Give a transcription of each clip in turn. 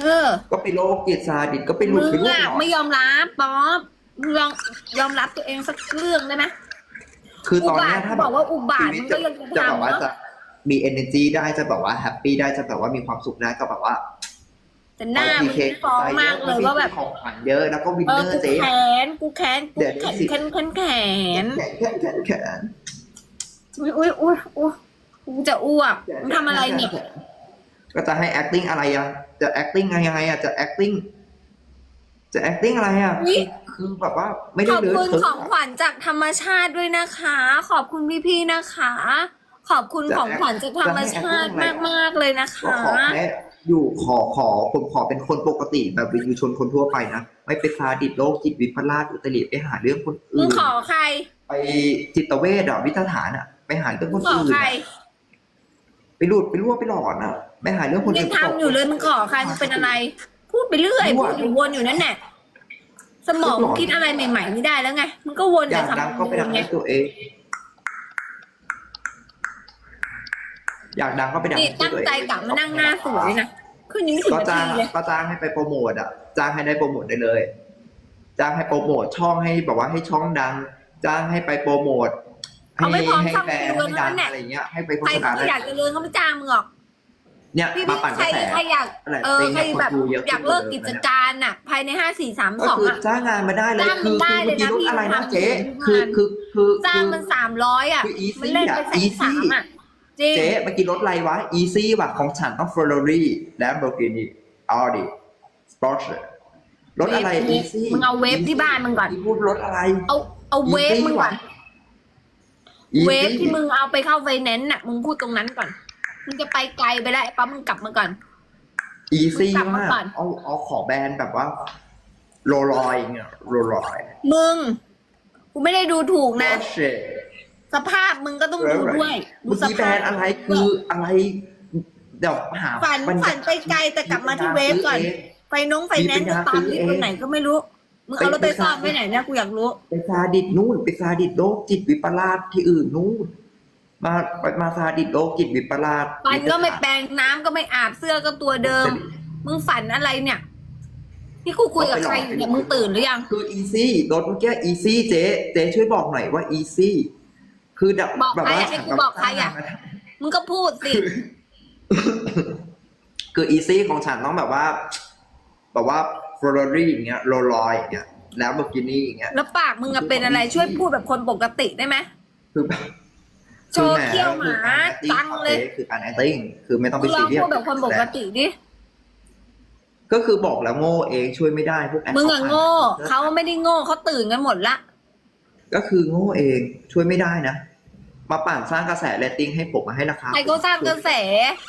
เออก็ไปโลกจิตซาดิสก็ไปหลุมึดงไปลูกอะหลอไม่ยอมรับป๊อปมึงลองยอมรับตัวเองสักเรื่องได้ไหม คือตอนเนี้ยอุบาทถ้าบอกว่าอุบาทชีวิตมันก็ยังจะจะแบบทำว่าเนาะจะมี energy ได้จะแบบว่าแฮปปี้ได้จะแบบว่ามีความสุขได้ก็แบบว่าแต่หน้ามึงฟ้องมากเลยว่าแบบ ของขวัญเยอะแล้วก็วินเอเนออกูร์เจ๊ แขนกูแขนกูเดี๋ยวแขนสิ แขนแขนแขนแขนแขนแขนแขน อุ้ยอุ้ยอุ้ยอุ้ยกูจะอ้วกมึงทำอะไรเนี่ย ก็จะให้ acting อะไรอะ จะ acting ยังไงอะ จะ acting จะ acting อะไรอะ อุ๊ย คือแบบว่าไม่ขได้อบเลอะคุณเทอะของขวัญจากธรรมชาติด้วยนะคะ ขอบคุณพี่ๆนะคะ ขอบคุณของขวัญจากธรรมชาติมากๆเลยนะก็คะขอแค่อยู่ขอขอผมขอเป็นคนปกติแบบวิญญาชนคนทั่วไปนะ ไม่ไปซาดิสโรคจิตวิปลาสอุตริไปหาเรื่องคนมึอื่งน ขอใครไปจิตเวชอะวิทยาฐานอะ ไปหาเรื่องมึคงนขออื่นใคร อะ ไปหลุดไปรั่วไปหลอนอะไปหาเรื่องมึคงนยัอื่งนทำอยู่เลยมึงขอใครมึงเป็นอะไร พูดไปเรื่อยรั่วพูดอยู่วนอยู่นั่นแหละสมองมึงคิดอะไรใหม่ ๆ ไม่ได้แล้วไงมึงก็วนอแต่ยากดังคำก็ไปดังไงให้ตัวเอง อยากดังก็ไปดังนี่ให้ตั้งตัวเองใจกลับมานั่งหน้าสวยนะขึ้นยังไม่ถึงก็นาจ้างทีเลยก็จ้างให้ไปโปรโมทอะ จ้างให้ได้โปรโมทได้เลย จ้างให้โปรโมทช่องให้แบบว่าให้ช่องดัง จ้างให้ไปโปรโมทให้ เขาไม่พร้อมให้ทำแบรนด์เงินให้ดังนั่นแหละ อะไรอย่างเงี้ยให้ไปโฆใครษณาเขาได้อยากจะเลินเขาไม่จ้างมึงหรอก เนี่ยพี่มาพี่ปั่นกใครระแส ใครอยากอะไรเออต็งใครนี่ยแบบคนดูเะอยากเลิกกิจการน่ะ ภายในห้าสี่สามก็สองคืออะ จ้างงานมาได้เลยจ้างมัคืนอได้คือเลยเมื่อกี้นะรถอะไรนะพี่เจ๊ทำ คือคือคือจ้างมันสามร้อยอะ คือ easy มันเล่นไปอะแสน easy สามอะ จริง เจ๊เมื่อกี้รถอะไรวะ easy ว่ะของฉันต้อง Ferrari Lamborghini Audi Porsche รถอะไร easy มึงเอาเวฟที่บ้านมึงก่อน พูดรถอะไร เอาเอาเวฟ Easy มึงก่อน Easy เวฟที่มึงเอาไปเข้าไฟแนนซ์น่ะ มึงพูดตรงนั้นก่อน มึงจะไปไกลไปแล้วไอ้ปั๊มมึงกลับมาก่อน easy มึงกลับมามากก่อน เอาเอาขอแบรนด์แบบว่าโรลอยเงี้ยโรลอยมึง กูไม่ได้ดูถูกนะ Porsche สภาพมึงก็ต้องดูด้วยดูเมื่อสกี้แบรภาพนด์อะไรคืออะไร เดี๋ยวหาฝันบรรยากาศฝันไปไกลแต่กลับมาที่เวฟก่อนซื้งไฟนงไฟแนนซ์จะตามที่คนไหนก็ไม่รู้ มึงเอารถไปซ่อนไว้ไหนเนี่ยกูอยากรู้ ไปซาดิสนู่นไปซาดิสโรคจิตวิปลาสที่อื่นนู่นมาไปมาซาดิสโรคจิตวิปลาสฟันก็ไม่แปรงน้ำก็ไม่อาบเสื้อก็ตัวเดิม มึงฝันอะไรเนี่ยที่กูคุยกับใครอยู่เนี่ยมึงตื่นหรือยัง คือ easy รถเมื่อกี้ easy เจ๊เจ๊ช่วยบอกหน่อยว่า easy คือแบบบอกแบบใครว่าอะให้กูบอกใครอะมึงก็พูดสิ คือ easy ของฉันต้องแบบว่า แบบว่า Ferrari อย่างเงี้ยโรลอยอย่างเงี้ยแล้วเบอร์กินี่อย่างเงี้ยแล้วปากมึงอะเป็นอะไรช่วยพูดแบบคนปกติได้ไหมคือแบบโชว์เขี้ยวหมาจังเลยคือการ acting คือไม่ต้องมึไปงลซีองเรียสพูดแบบคนปกติดิก็คือบอกแล้วโง่เองช่วยไม่ได้พวกแอปมึงอะโง่เขาไม่ได้โง่เขาตื่นกันหมดละก็คือโง่เองช่วยไม่ได้นะมาปั่นสร้างกระแสเรตติ้งให้ผมมาให้ราคาใครเขาสร้างกระแส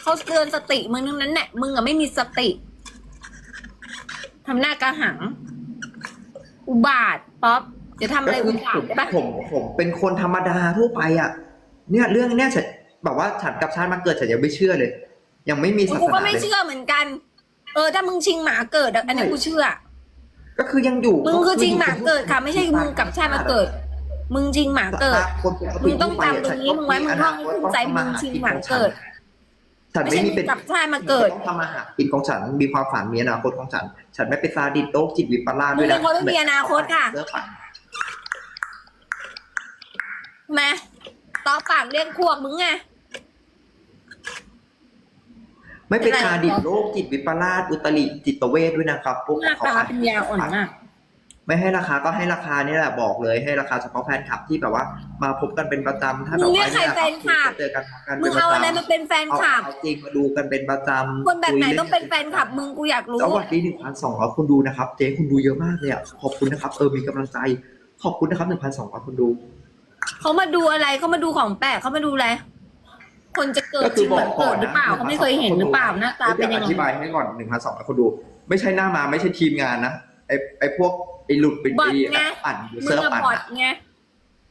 เขาเตือนสติมึงทั้งนั้นแหละมึงอะไม่มีสติ ทำหน้ากระหัง อุบาทป๊อปจะทำอะไรก็คือุอบาผทมได้ปะผมผมเป็นคนธรรมดาทั่วไปอะ เนี่ยเรื่องเนี้ยฉันแบบว่าฉันกับชาติมาเกิดฉันยังไม่เชื่อเลย ยังไม่มีศากูสก็นาไม่เลยเชื่อเหมือนกัน เออถ้ามึงชิงหมาเกิดอะอันนี้กูเชื่อ ก็คือยังอยู่มึงคือชิงหมาเกิดค่ะ ไม่ใช่มึงกับชาติมาเกิด มึงชิงหมาเกิดคนปกมึงต้องจำตรงนี้มึงไว้มึงท่องให้ขึ้นใจมึงชิงหมาเกิด ฉัน ไม่ไม่ใช่มีมึเป็นงกับชาติมาเกิดฉันต้องทำอาหารกินของฉันมีความฝันมีอนาคตของฉัน ฉันไม่เป็นซาดิสโรคจิตวิปลาสมึด้งวยเป็นะนคนไม่มีอนาคตค่ะ เลิกปั่นแม่ต่อปากเรียกพวกมึงไง ไม่เป็นเป็นไรซาดิสโรคจิตวิปลาสอุตริจิตเวชด้วยนะครับพวกหน้าเขาตาเป็นยาอ่อนมาก ไม่ให้ราคาก็ให้ราคานี่แหละบอกเลยให้ราคาเฉพาะแฟนคลับที่แบบว่า มาพบกันเป็นประจำถ้าแบบมึงเรียว่ากใครแฟนคลับเจอกันกันมึเป็งนประเอาอะไรจำมาเป็นแฟนเอาคลับ เอาจริงมาดูกันเป็นประจำคนแบบไหนคุยต้องเป็นแฟนคลับมึงกูอยากรู้สวัสดีหนึ่งพันสองร้อยคนดูนะครับเจ๊คุณดูเยอะมากเลยอะขอบคุณนะครับเออมีกำลังใจ ขอบคุณนะครับหนึ่งพันสองร้อยคนดู เขามาดูอะไรเขามาดูของแปลกเขามาดูอะไร คนจะเกิดจริงเหมือนเกิดหรือเปล่าเขาไม่เคยเห็นหรือเปล่าหน้าตาเป็นยังอไงธิบายให้ก่อนหนึ่งพันสองร้อยคนดู ไม่ใช่หน้ามาไม่ใช่ทีมงานนะ ไอไอพวกไอหลุดไปบอทดีไง ปั่นยูมึเซองร์อะปั่นบอทนะไง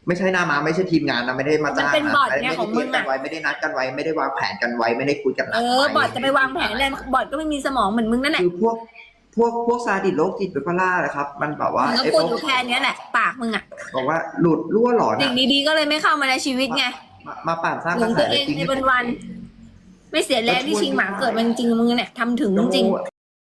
ไม่ใช่หน้ามาไม่ใช่ทีมงานนะไม่ได้มาจ้างมันเป็นบอทนะไงไม่ของได้มึเตรียงมอะ กันไว้ไม่ได้นัดกันไว้ไม่ได้วางแผนกันไว้ไม่ได้คุยกันหลัเองอไว้บอทจะไปวางแผนอะไรบอทก็ไม่มีสมองเหมือนมึงนั่นแหละคือพวกพวกพวกซาดิสโรคจิตวิปลาสนะครับ มันแบบว่ามึงก็ไอ้พูพดวกอยู่แค่เนี้ยแหละ ปากมึงอะบอกว่าหลุดรั่วหลอนสิ่อะงดีๆก็เลยไม่เข้ามาในชีวิตไงมามาปั่นสร้างหกลระงแสตัวเองจริงในวันๆไม่เสียแรงที่ชิงหมาเกิดมันจริงๆมึงเนี่ยทำถึงจริงๆ